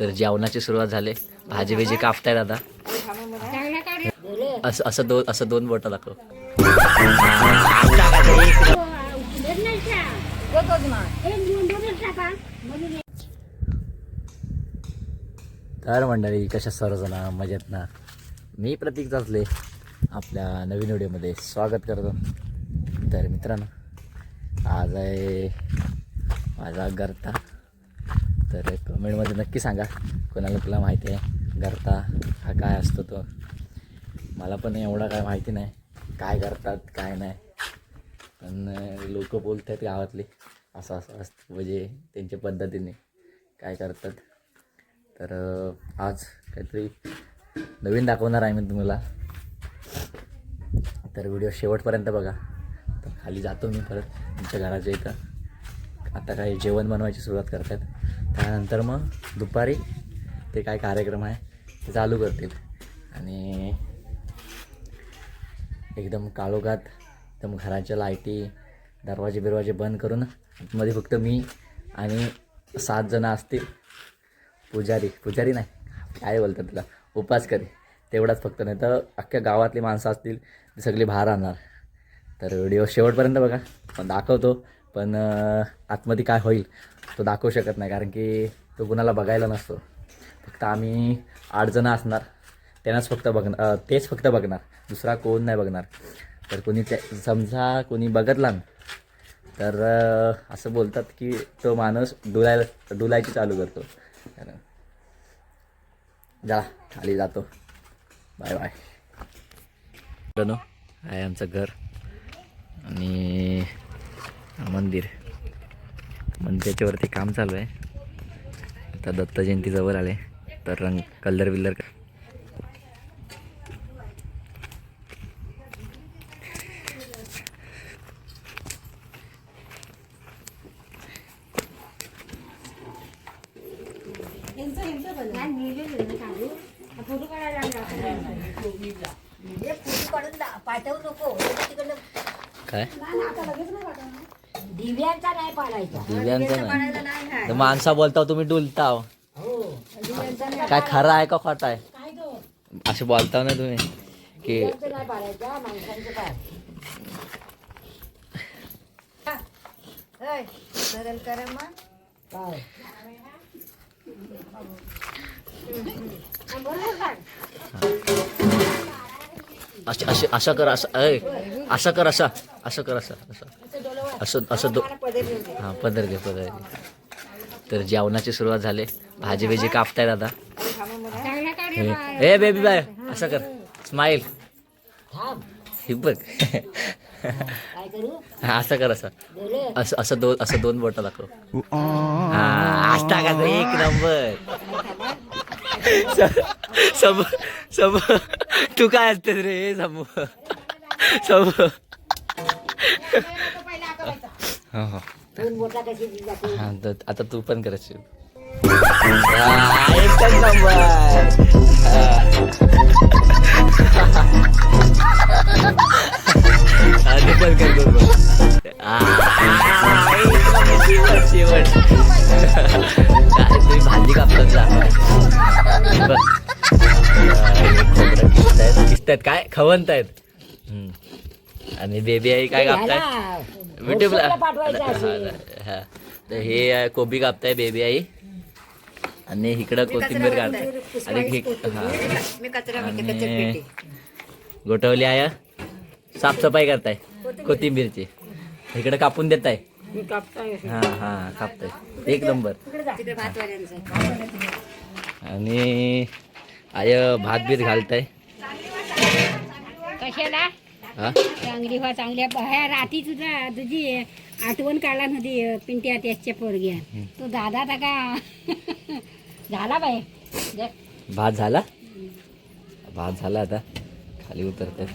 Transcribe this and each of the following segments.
तर जेवणाची सुरुवात झाली. भाजी बिजी कापताय दादा. असं असं दोन असं दोन बोटं दाखव. तर मंडळी कशा सर्वजण? मजेत ना? मी प्रतीक चाचले आपल्या नवीन व्हिडिओमध्ये स्वागत करतो. तर मित्रांनो आज आहे माझा गर्ता तर कमेंटमध्ये नक्की सांगा कोणाला तुला माहिती आहे गर्ता हा काय असतो तो. मला पण एवढा काय माहिती नाही काय करतात काय नाही. पण लोक बोलतात गावातले असं असं असतं म्हणजे त्यांच्या पद्धतीने काय करतात. तर आज काहीतरी नवीन दाखवणार आहे मी तुम्हाला. तर व्हिडिओ शेवटपर्यंत बघा. तर खाली जातो मी परत आमच्या घराच्या इथं. आता काही जेवण बनवायची सुरुवात करतात. त्यानंतर मग दुपारी ते काय कार्यक्रम आहे ते चालू करतील. आणि एकदम काळोखात एकदम घराच्या लाईटी दरवाजे बिरवाजे बंद करून मध्ये फक्त मी आणि सात जणं असतील. पुजारी पुजारी नाही काय बोलतात तुला उपास करी तेवढाच फक्त नाही तर अख्ख्या गावातली माणसं असतील ती सगळी बाहेर आणणार. तर व्हिडिओ शेवटपर्यंत बघा. पण दाखवतो. पण आतमध्ये काय होईल तो दाखवू शकत नाही कारण की तो कुणाला बघायला नसतो. फक्त आम्ही आठजणं असणार. त्यांनाच फक्त बघणार तेच फक्त बघणार. दुसरा कोण नाही बघणार. तर कोणी ते समजा कोणी बघतला ना तर असं बोलतात की तो माणूस डुलायला डुलायची चालू करतो. कारण जा खाली जातो. Bye bye. मित्रांनो आहे आमचं घर आणि मंदिर. पण त्याच्यावरती काम चालू आहे. आता दत्त जयंती जवळ आले तर रंग कलर बिल्लर काय? दिव्यांचा नाही पाडायचा. दिव्यांचं नाही. तर माणसा बोलता तुम्ही डुलताव. हो दिव्यांचा नाही काय खरं आहे का खोटं आहे? असे बोलताव ना तुम्ही की दिव्यांचा नाही पाडायचा माणसांचं पाड. होय सरळ कर मग. काय अशा अशा अशा कर असं अय अशा कर असा असं कर असं असं असं असं दो हां पदर घे पदर घे. तर जेवणाची सुरुवात झाली. भाजी बिजी कापतायत आता हे ए बेबी बाय असं कर. स्माईल थांब हे बघ. असं कर असं. असं असं दोन असं दोन बोटं दाखव. हा आज टाकायचं एक नंबर. सब सब तू काय असतेस रे समू समू हो हो. हा तर आता तू पण करायची एकच नंबर. तू पण कर तू पण. आ, एक नंबर, शेवट शेवट काय तुम्ही भाजी कापतात किसतायत काय खवंतायत. हम्म. आणि बेबी आई काय कापतायत? हा. तर हे आहे कोबी कापताय बेबी आई. आणि इकडं कोथिंबीर काढताय आणि हि- गोठवली आहे साफसफाई करताय. कोथिंबीरची. इकडे कापून देताय. हा हा कापताय. एक नंबर. आणि आय भात बीत घालताय. कशाला? हा चांगली व्हा चांगल्या ह्या राती तुझा तुझी आठवण काढला नव्हती पिंट्या त्याच्या पोरग्या. तो दादा आता का? झाला बाय. भात झाला? भात झाला आता. खाली उतरतात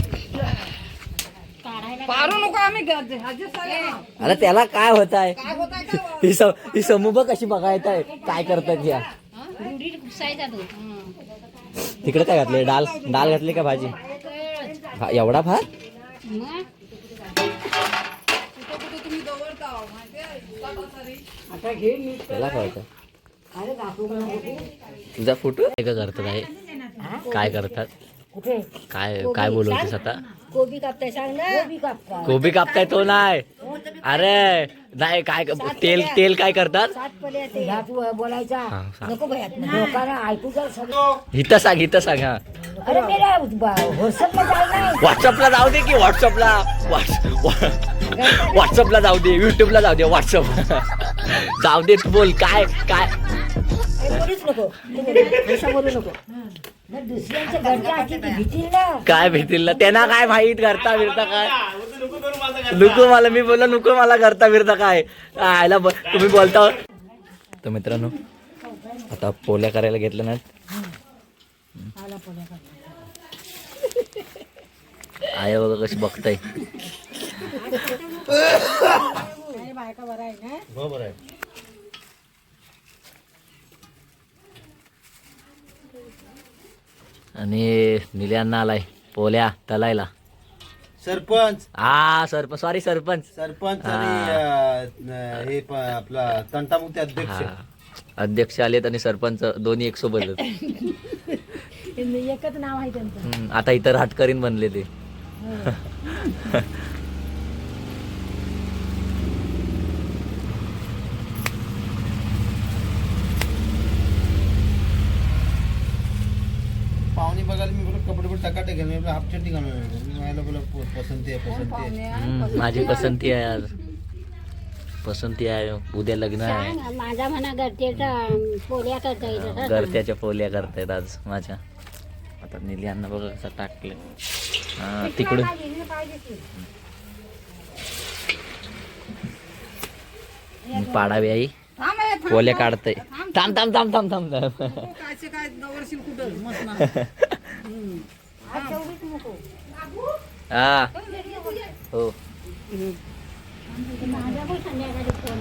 काढायला पारू नको आम्ही अरे त्याला काय होत आहे ही सम ही समूह बघ कशी बघायत आहे काय करतात या हं. तिकडे काय घातले डाल डाल घातली का भाजी? एवढा भात? त्याला? तुझा फोटो? काय का करतात आहे? काय करतात? काय काय बोलवतेस आता? कोबी कापताय सांग ना कोबी कापता कोबी कापताय तो नाही. अरे नाही काय तेल तेल काय करतात? बोलायचा ऐकू इथं सांग इथं सांग हा. अरे मेरा व्हॉट्सअपला जाय नाही. व्हॉट्सअपला जाऊ दे की व्हॉट्सअपला. व्हॉट्सअपला जाऊ दे युट्यूबला जाऊ दे व्हॉट्सअप. जाऊ दे बोल काय काय? बोलूच नको. तू बोलू. असं बोलू नको. मग दुसऱ्यांच्या घरच्या हाती ती भीतील ना. काय भेटील ना त्यांना काय माहीत करता बिरता काय? नको मला मी बोललो नको मला करता बिरता काय? आयला ब- तुम्ही बोलता. तर मित्रांनो आता पोल्या करायला घेतल्या ना आय बघा कशी बघताय? आणि निल्यांना आलाय पोल्या तलायला. सरपंच. हा सरपंच सॉरी सरपंच. सरपंच आणि अं, हे प- आपला तंटामुक्ती अध्यक्ष. हा. अध्यक्ष आलेत आणि सरपंच दोन्ही एक सोबतच एकच नाव आहे त्यांचं. हम्म, आता इतर हाटकरीन बनले ते. पाहुणे बघायला मी बोललो कपडे पण टाकाटे घाल मी आपलं हाफ चड्डी घालून आलो. मी म्हणालो बोला प- पसंती आहे पसंती आहे. हम्म, माझी पसंती आहे आज. पसंती आहे उद्या लग्न आहे. सांग, माझा म्हणा घरच्याचा पोळ्या करता येईल घरत्याच्या पोल्या करतायत आज माझ्या. आता निल्यांना बघा कसं टाकलं. हा तिकडून पाडावी आई. पोल्या काढतय. थांब थांब. थांब थांब थांब थांब हा हो माझा पण संध्याकाळी फोन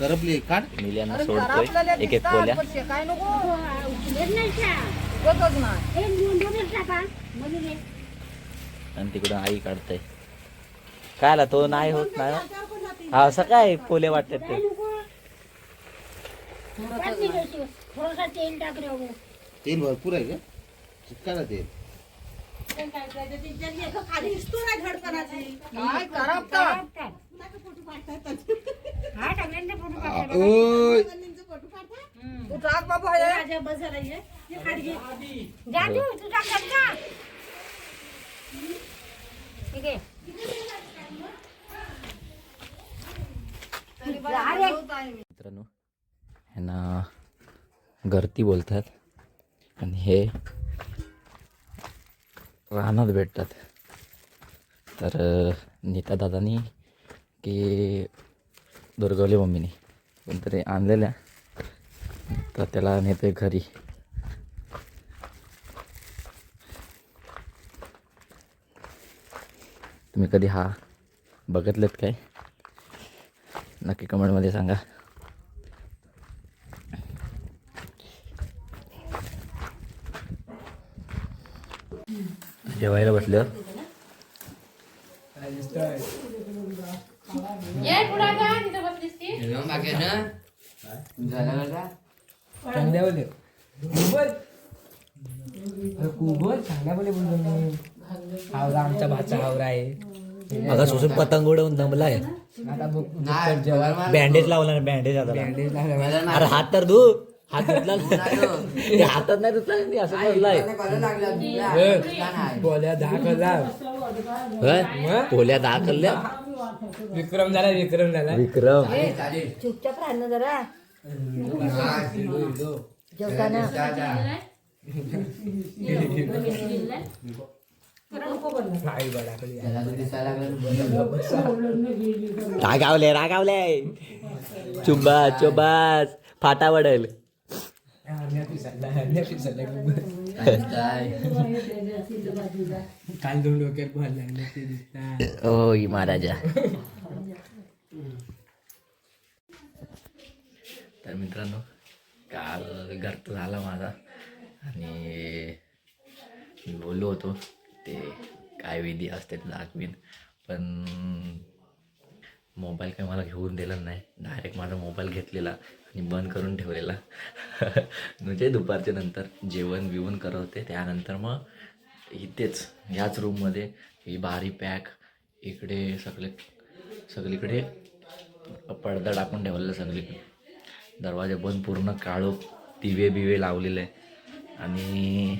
करपली काढ निल्यांना सोडतोय. एक एक पोल्या. आणि तिकडून आई काढतय. काय आला तो नाही होत नाही हो? हा असं काय पोले वाटतात ते? थोडासा तेल टाक रे. तेल भरपूर आहे का? चिटकायला तेल. हा टाकल्यानंतर तू का ठीक आहे. मित्रांनो ह्यांना गर्ती बोलतात आणि हे रानात भेटतात. तर नीता दादानी की दुर्गवली मम्मीने. कोणतरी आणलेल्या. तर त्याला नेते घरी. तुम्ही कधी हा बघितलेत काय? नक्की कमेंटमध्ये सांगा. जेवायला बसलं चांगल्यावाले. कुबल. अरे कुबल चांगल्यावाले बोललो मी. हावरा आमचा भाचा हावरा आहे. अगं सुसून पतंग उडवून आता बघ दुपार जेवण बँडेज लावला ना बँडेज आता. बँडेज लागला अरे हात तर धु हात धुतला ते हातात नाही धुतला मी असं धरलाय बोल्या दहा कला होय? पोल्या दहा कल्ल्या विक्रम झाला विक्रम झाला. विक्रम. चुपचाप राह ना जरा. जेवताना. रागावले रागावले चुब्बास चुब्बास फाटा पडेल काल दोन डोक्यात बॉल लागले ते दिसतात महाराजा. तर मित्रांनो काल गर्त झाला माझा आणि मी बोललो होतो ते काय विधी असते ते दाखवीन पण मोबाईल काही मला घेऊन दिला नाही. डायरेक्ट माझा मोबाईल घेतलेला आणि बंद करून ठेवलेला. म्हणजे दुपारच्या नंतर जेवण बिवण करत होते. त्यानंतर मग इथेच ह्याच रूममध्ये ही बारी पॅक इकडे सगळे सगळीकडे पडदा टाकून ठेवलेला सगळीकडे. दरवाजा बंद पूर्ण काळो दिवे बिवे लावलेले. आणि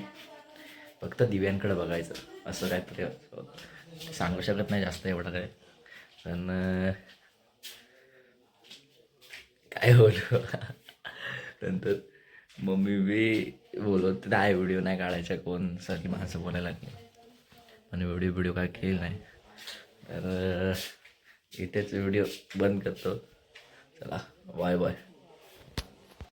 फक्त दिव्यांकडे बघायचं. असं काहीतरी सांगू शकत नाही जास्त एवढं काय पण uh, काय बोलू? नंतर मम्मी बी बोलत नाही व्हिडिओ नाही काढायचा कोण? सारखी माणसं बोलायला लागली. पण व्हिडिओ व्हिडिओ काय केली नाही. तर इथेच व्हिडिओ बंद करतो. चला बाय बाय